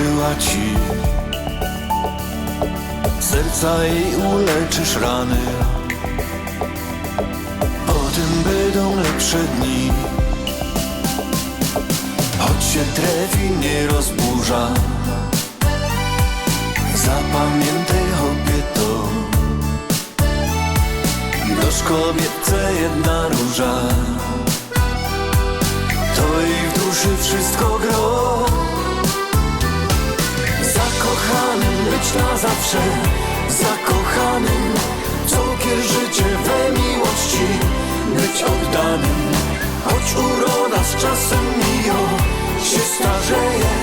wyboczyła ci. Serca jej uleczysz rany, potem będą lepsze dni. Choć się trefi nie rozburza, zapamiętaj hobie to. Dość kobietce jedna róża To jej w duszy wszystko gro Zakochanym być na zawsze Zakochanym. Cukier życie we miłości Być oddanym. Choć uroda z czasem mijo Się starzeje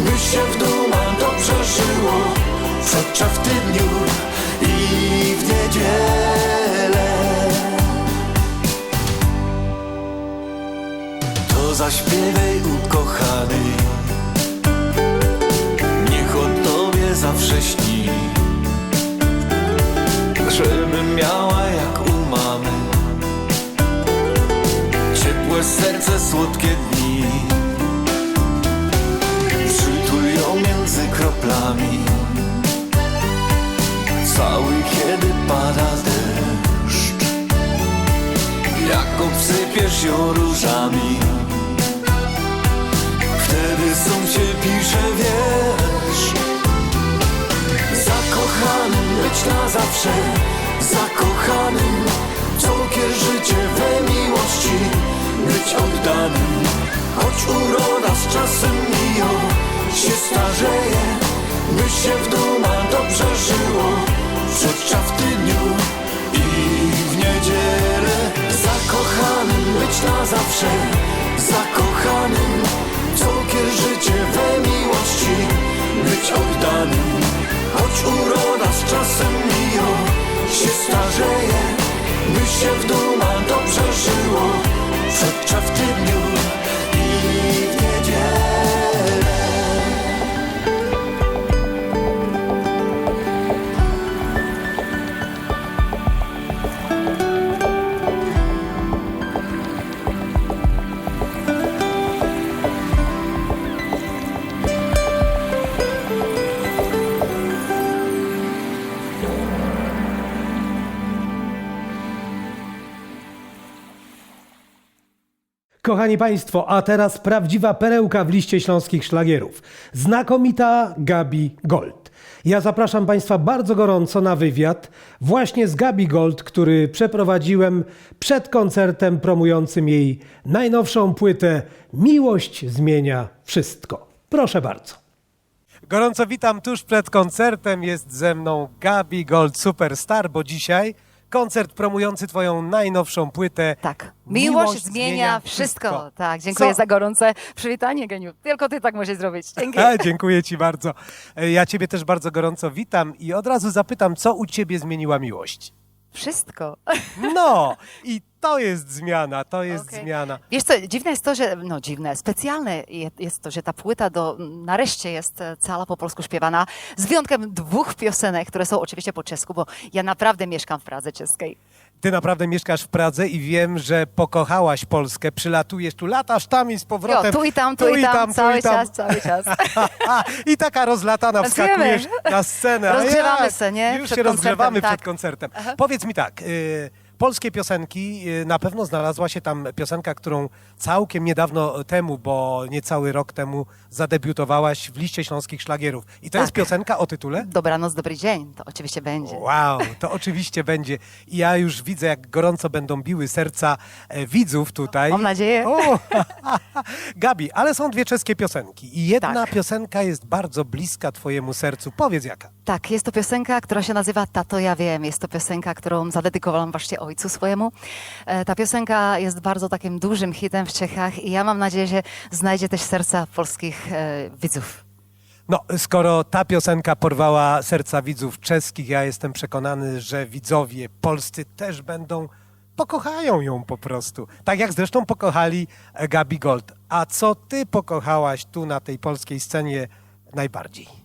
By się w dumach dobrze żyło. Przodcza w tygodniu i w niedzielę. To zaśpiewaj ukochany zawsze śni. Żeby miała jak u mamy Ciepłe serce, słodkie dni. Przytul między kroplami Cały kiedy pada deszcz. Jak obsypiesz ją różami Wtedy są się pisze Zakochanym być na zawsze Zakochanym Cukier życie we miłości Być oddanym Choć uroda z czasem mijo Się starzeje. By się w dumach dobrze żyło Przedcza w tygodniu się w dumach dobrze żyło. Przedcza w tygodniu Kochani Państwo, a teraz prawdziwa perełka w liście śląskich szlagierów. Znakomita Gabi Gold. Ja zapraszam Państwa bardzo gorąco na wywiad właśnie z Gabi Gold, który przeprowadziłem przed koncertem promującym jej najnowszą płytę Miłość zmienia wszystko. Proszę bardzo. Gorąco witam tuż przed koncertem. Jest ze mną Gabi Gold Superstar, bo dzisiaj koncert promujący Twoją najnowszą płytę. Tak. Miłość, zmienia, wszystko. Tak, dziękuję Co? za gorące przywitanie, Geniu. Tylko ty tak możesz zrobić. Dzięki. A, dziękuję Ci bardzo. E, Ja Ciebie też bardzo gorąco witam i od razu zapytam, co u Ciebie zmieniła miłość? Wszystko. No, i to jest zmiana, to jest Okej. zmiana. Wiesz co, dziwne jest to, że, no dziwne, specjalne je- jest to, że ta płyta do, nareszcie jest e, cała po polsku śpiewana, z wyjątkiem dwóch piosenek, które są oczywiście po czesku, bo ja naprawdę mieszkam w Pradze czeskiej. Ty naprawdę mieszkasz w Pradze i wiem, że pokochałaś Polskę, przylatujesz tu, latasz tam i z powrotem. Jo, tu i tam, tu, i tam, cały tu i tam. czas, cały czas. I taka rozlatana wskakujesz na scenę. Rozgrzewamy jak? se, nie? Już Przed się rozgrzewamy koncertem, przed tak. koncertem. Powiedz mi tak, y, polskie piosenki, y, na pewno znalazła się tam piosenka, którą całkiem niedawno temu, bo niecały rok temu zadebiutowałaś w liście śląskich szlagierów. I to Tak. jest piosenka o tytule? Dobranoc, dobry dzień, to oczywiście będzie. Wow, to oczywiście będzie. I ja już widzę, jak gorąco będą biły serca e, widzów tutaj. Mam nadzieję. O, Gabi, ale są dwie czeskie piosenki. I jedna Tak. piosenka jest bardzo bliska twojemu sercu. Powiedz jaka. Tak, jest to piosenka, która się nazywa Tato ja wiem. Jest to piosenka, którą zadedykowałam właśnie ojcu swojemu. E, Ta piosenka jest bardzo takim dużym hitem w Czechach i ja mam nadzieję, że znajdzie też serca polskich e, widzów. No, skoro ta piosenka porwała serca widzów czeskich, ja jestem przekonany, że widzowie polscy też będą, pokochają ją po prostu. Tak jak zresztą pokochali e, Gabi Gold. A co ty pokochałaś tu na tej polskiej scenie najbardziej?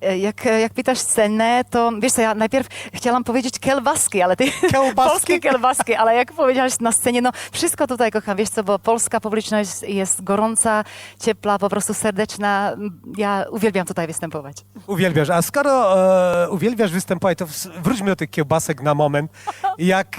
E, Jak, jak pytasz cenę, to wiesz co, ja najpierw chciałam powiedzieć kielbaski, ale ty... Kiełbaski? Polskie kielbaski, ale jak powiedziałaś na scenie, no wszystko tutaj kocham, wiesz co, bo polska publiczność jest gorąca, ciepła, po prostu serdeczna. Ja uwielbiam tutaj występować. Uwielbiasz. A skoro e, uwielbiasz występować, to wróćmy do tych kiełbasek na moment. Jak,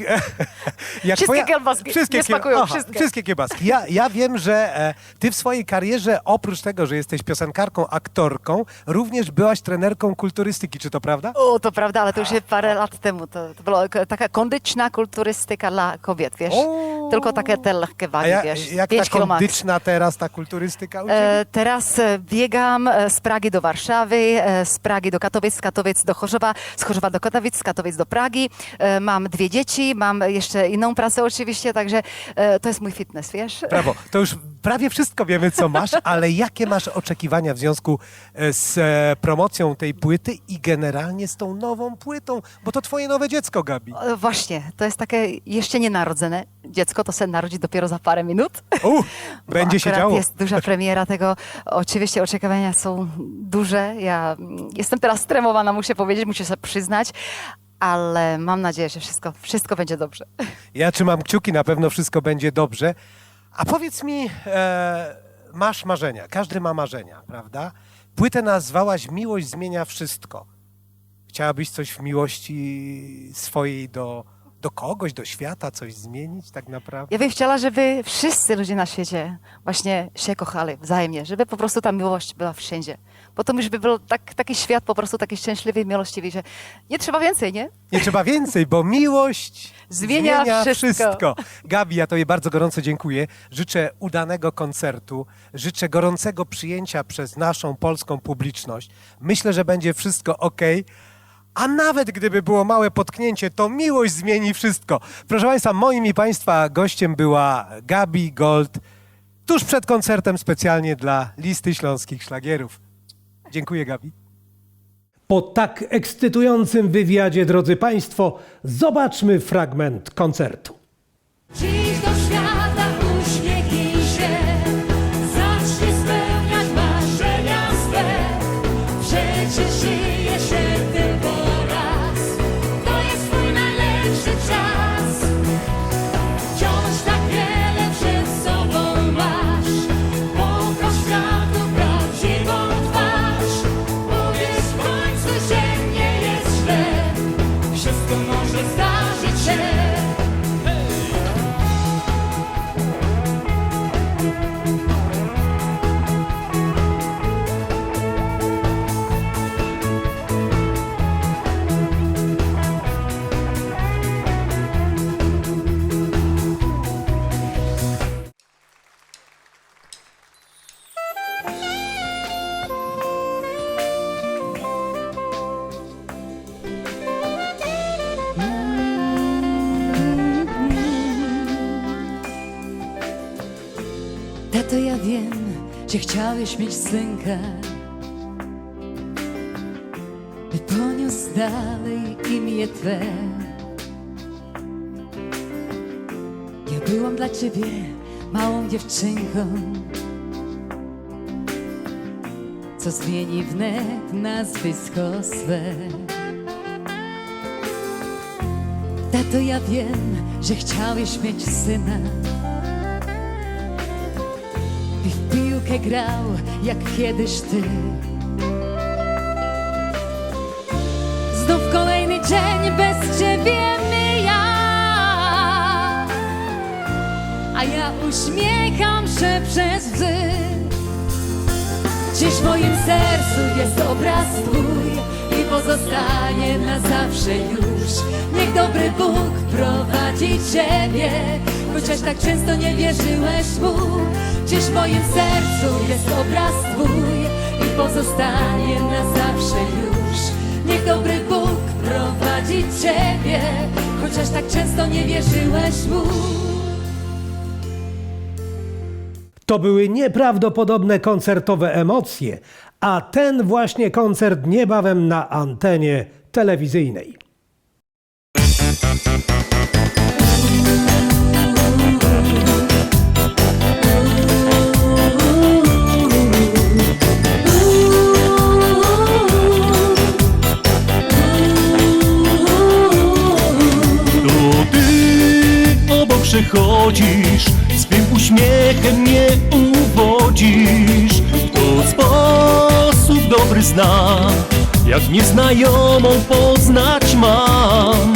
jak Wszystkie kiełbaski. Nie kie- smakują, Aha, wszystkie. Wszystkie kiełbaski. Ja, ja wiem, że e, ty w swojej karierze, oprócz tego, że jesteś piosenkarką, aktorką, również byłaś trenerką kulturystyki. Czy to prawda? O, to prawda, ale to już parę lat temu. To, to była taka kondyczna kulturystyka dla kobiet, wiesz? O. Tylko takie te lekkie A wagi, ja, wiesz? jak ta kilo max. kondyczna teraz, ta kulturystyka u ciebie? E, teraz e, biegam e, z Pragi do Warszawy, e, z Pragi do Katowic, z Katowic do Chorzowa, z Chorzowa do Katowic, z Katowic do Pragi. E, Mam dwie dzieci, mam jeszcze inną pracę oczywiście, także e, to jest mój fitness, wiesz? Brawo. To już prawie wszystko wiemy, co masz, ale jakie masz oczekiwania w związku e, z e, promocją tej płyty i generalnie z tą nową płytą? Bo to twoje nowe dziecko, Gabi. E, Właśnie, to jest takie jeszcze nienarodzone dziecko, to się narodzi dopiero za parę minut. U, będzie się działo. jest duża premiera tego. Oczywiście oczekiwania są duże. Ja jestem teraz stremowana, muszę powiedzieć, muszę sobie przyznać, ale mam nadzieję, że wszystko, wszystko będzie dobrze. Ja trzymam kciuki, na pewno wszystko będzie dobrze. A powiedz mi, e, masz marzenia, każdy ma marzenia, prawda? Płytę nazwałaś Miłość zmienia wszystko. Chciałabyś coś w miłości swojej do, do kogoś, do świata, coś zmienić tak naprawdę? Ja bym chciała, żeby wszyscy ludzie na świecie właśnie się kochali wzajemnie, żeby po prostu ta miłość była wszędzie. Bo to już by był tak, taki świat po prostu taki szczęśliwy, miłościwy, że nie trzeba więcej, nie? Nie trzeba więcej, bo miłość Zmienia wszystko. Gabi, ja Tobie bardzo gorąco dziękuję. Życzę udanego koncertu, życzę gorącego przyjęcia przez naszą polską publiczność. Myślę, że będzie wszystko ok. A nawet gdyby było małe potknięcie, to miłość zmieni wszystko. Proszę Państwa, moim i Państwa gościem była Gabi Gold, tuż przed koncertem specjalnie dla listy śląskich szlagierów. Dziękuję, Gabi. Po tak ekscytującym wywiadzie, drodzy Państwo, zobaczmy fragment koncertu. Chciałeś mieć synka. By poniósł dalej imię Twe. Ja byłam dla Ciebie małą dziewczynką. Co zmieni wnet nazwisko swe. Tato, ja wiem, że chciałeś mieć syna. I piłkę grał jak kiedyś ty. Znów kolejny dzień bez ciebie mija, a ja uśmiecham się przez łzy. Dziś w moim sercu jest obraz twój i pozostanie na zawsze już. Niech dobry Bóg prowadzi ciebie, chociaż tak często nie wierzyłeś mu. Dziś w moim sercu jest obraz twój i pozostanie na zawsze już. Niech dobry Bóg prowadzi ciebie, chociaż tak często nie wierzyłeś mu. To były nieprawdopodobne koncertowe emocje, a ten właśnie koncert niebawem na antenie telewizyjnej. Przechodzisz Swym uśmiechem mnie uwodzisz. To sposób dobry znam Jak nieznajomą poznać mam.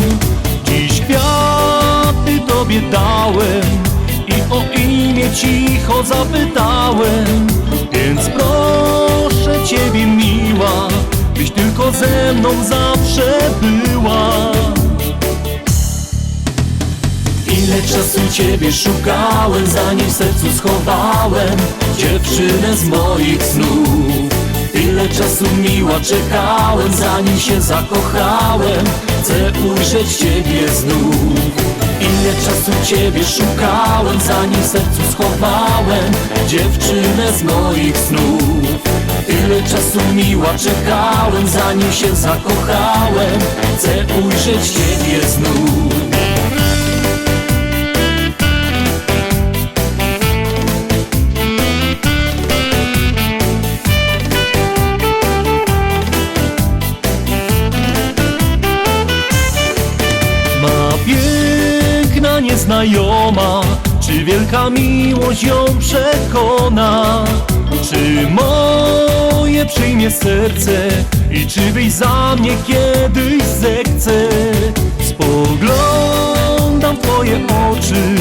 Dziś kwiaty tobie dałem I o imię cicho zapytałem Więc proszę ciebie miła Byś tylko ze mną zawsze była Ile czasu ciebie szukałem, zanim w sercu schowałem Dziewczynę z moich snów. Ile czasu miła czekałem, zanim się zakochałem Chcę ujrzeć ciebie znów. Ile czasu ciebie szukałem, zanim w sercu schowałem Dziewczynę z moich snów. Ile czasu miła czekałem, zanim się zakochałem Chcę ujrzeć ciebie znów Czy wielka miłość ją przekona? Czy moje przyjmie serce I czy byś za mnie kiedyś zechce? Spoglądam w twoje oczy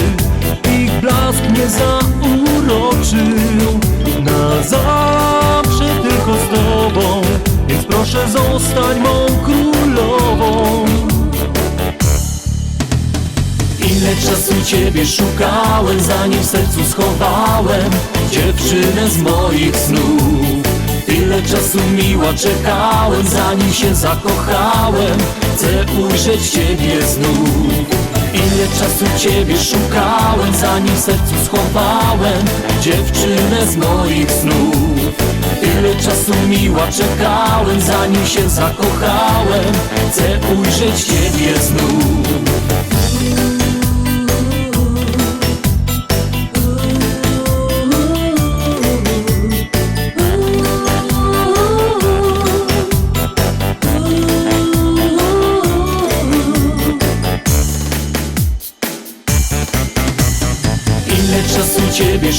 Ich blask mnie zauroczył Na zawsze tylko z tobą Więc proszę zostań mą ciebie szukałem, zanim w sercu schowałem Dziewczynę z moich snów. Ile czasu miła czekałem, zanim się zakochałem. Chcę ujrzeć ciebie znów. Ile czasu ciebie szukałem, zanim w sercu schowałem Dziewczynę z moich snów. Ile czasu miła czekałem, zanim się zakochałem. Chcę ujrzeć ciebie znów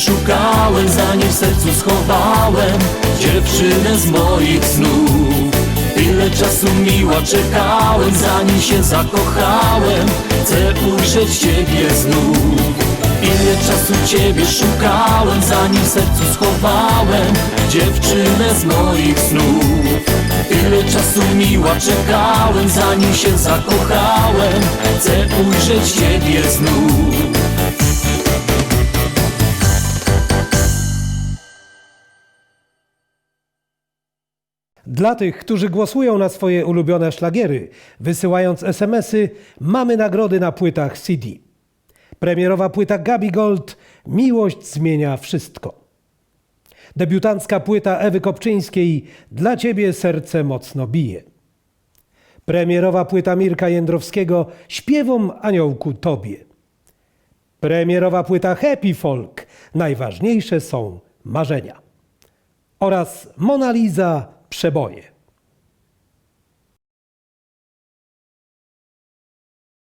szukałem, zanim w sercu schowałem Dziewczynę z moich snów. Ile czasu miła czekałem, zanim się zakochałem. Chcę ujrzeć ciebie znów. Ile czasu ciebie szukałem, zanim w sercu schowałem Dziewczynę z moich snów. Ile czasu miła czekałem, zanim się zakochałem. Chcę ujrzeć ciebie znów Dla tych, którzy głosują na swoje ulubione szlagiery, wysyłając SMS-y, mamy nagrody na płytach CD. Premierowa płyta Gabi Gold Miłość zmienia wszystko. Debiutancka płyta Ewy Kopczyńskiej Dla ciebie serce mocno bije. Premierowa płyta Mirka Jędrowskiego Śpiewom aniołku tobie. Premierowa płyta Happy Folk Najważniejsze są marzenia. Oraz Mona Lisa Przeboje.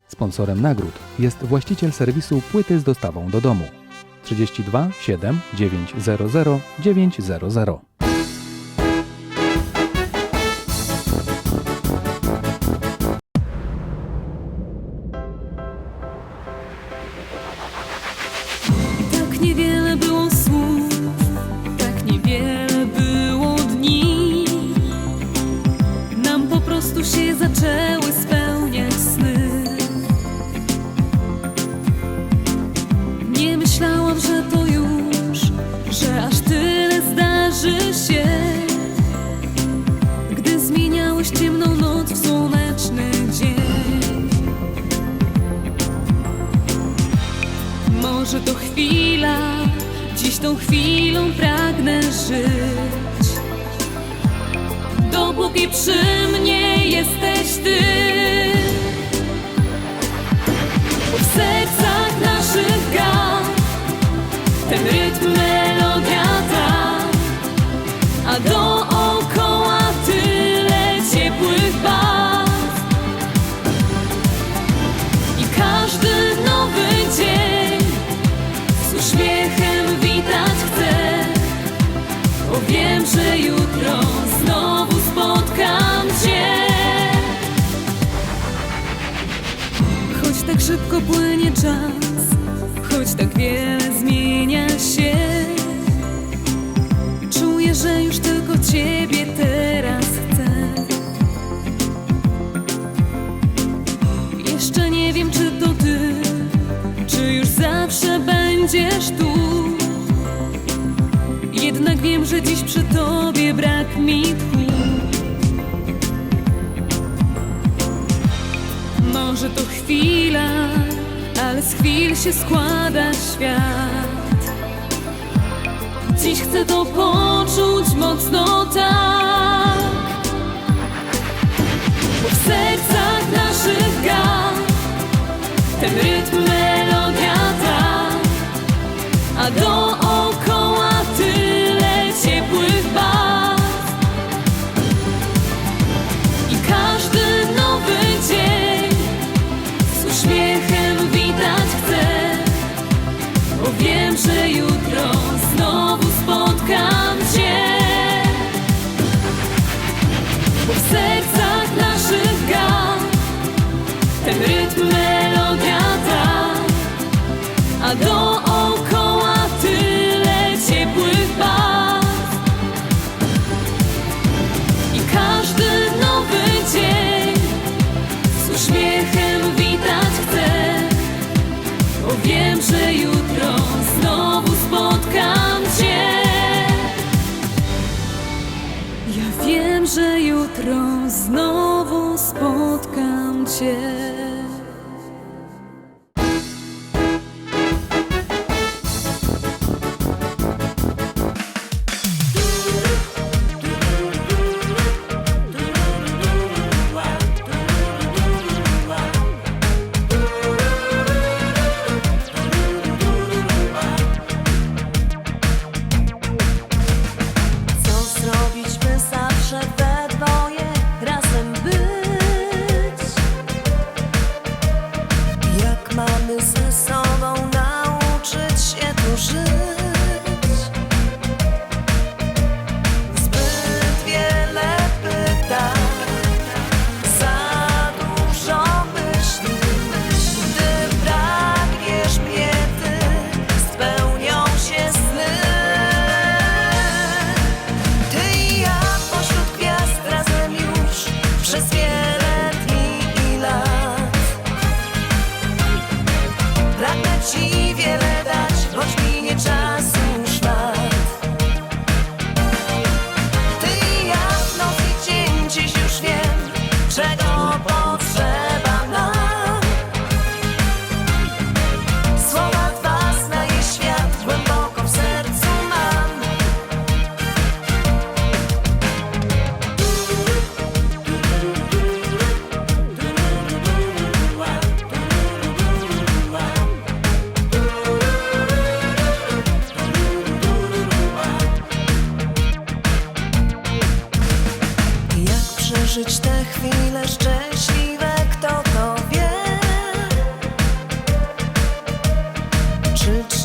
Sponsorem nagród jest właściciel serwisu Płyty z dostawą do domu 32 7 900 900. Tak niewiele było zaczęły spełniać sny. Nie myślałam, że to już, że aż tyle zdarzy się. Gdy zmieniałeś ciemną noc w słoneczny dzień. Może to chwila, dziś tą chwilą pragnę żyć. Dopóki przy mnie jesteś ty. W sercach naszych gra szybko płynie czas, choć tak wiele zmienia się, czuję, że już tylko Ciebie teraz chcę. Jeszcze nie wiem, czy to Ty, czy już zawsze będziesz tu. Jednak wiem, że dziś przy Tobie brak mi tchu. Może to chwila, ale z chwil się składa świat. Dziś chcę to poczuć mocno tak. Bo w sercach naszych gra ten rytm, melodia ta, a dookoła że jutro znowu spotkam Cię. Bo w sercach naszych gra ten rytm, melodia ta, a dookoła tyle ciepłych barw. I każdy nowy dzień z uśmiechem witać chcę, bo wiem, że znowu spotkam Cię. Ja wiem, że jutro znowu spotkam Cię.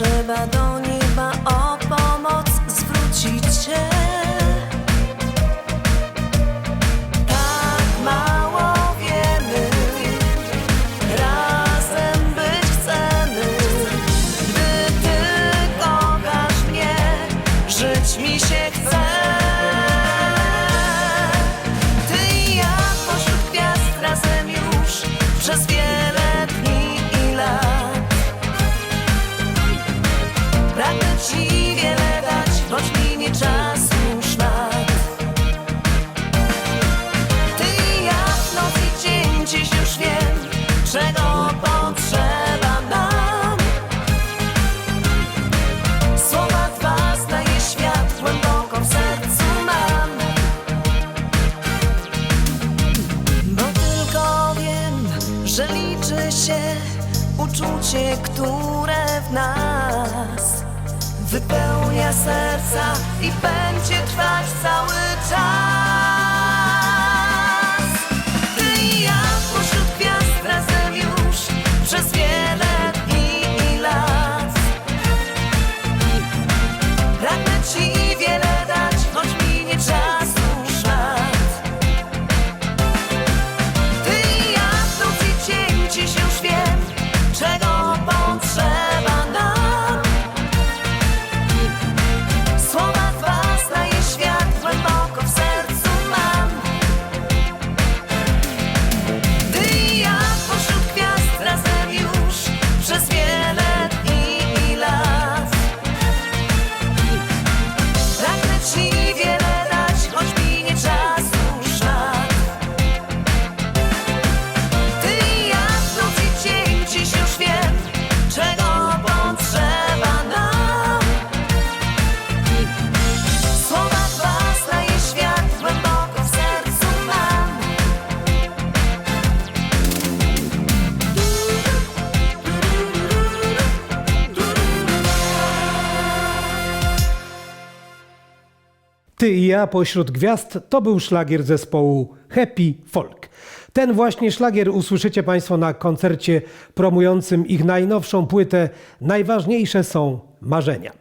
Czy trzeba do nieba o pomoc serca i będzie trwać cały czas. Ty i ja pośród gwiazd to był szlagier zespołu Happy Folk. Ten właśnie szlagier usłyszycie Państwo na koncercie promującym ich najnowszą płytę Najważniejsze są marzenia.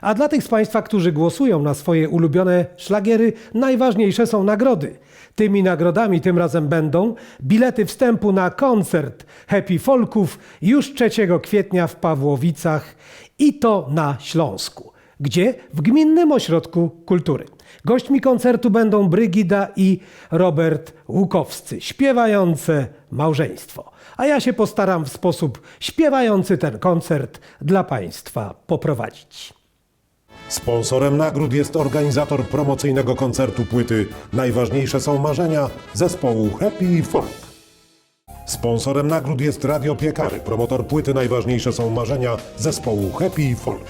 A dla tych z Państwa, którzy głosują na swoje ulubione szlagiery, najważniejsze są nagrody. Tymi nagrodami tym razem będą bilety wstępu na koncert Happy Folków już 3 kwietnia w Pawłowicach i to na Śląsku. Gdzie? W Gminnym Ośrodku Kultury. Gośćmi koncertu będą Brygida i Robert Łukowscy, śpiewające małżeństwo. A ja się postaram w sposób śpiewający ten koncert dla Państwa poprowadzić. Sponsorem nagród jest organizator promocyjnego koncertu płyty Najważniejsze są marzenia zespołu Happy Folk. Sponsorem nagród jest Radio Piekary, promotor płyty Najważniejsze są marzenia zespołu Happy Folk.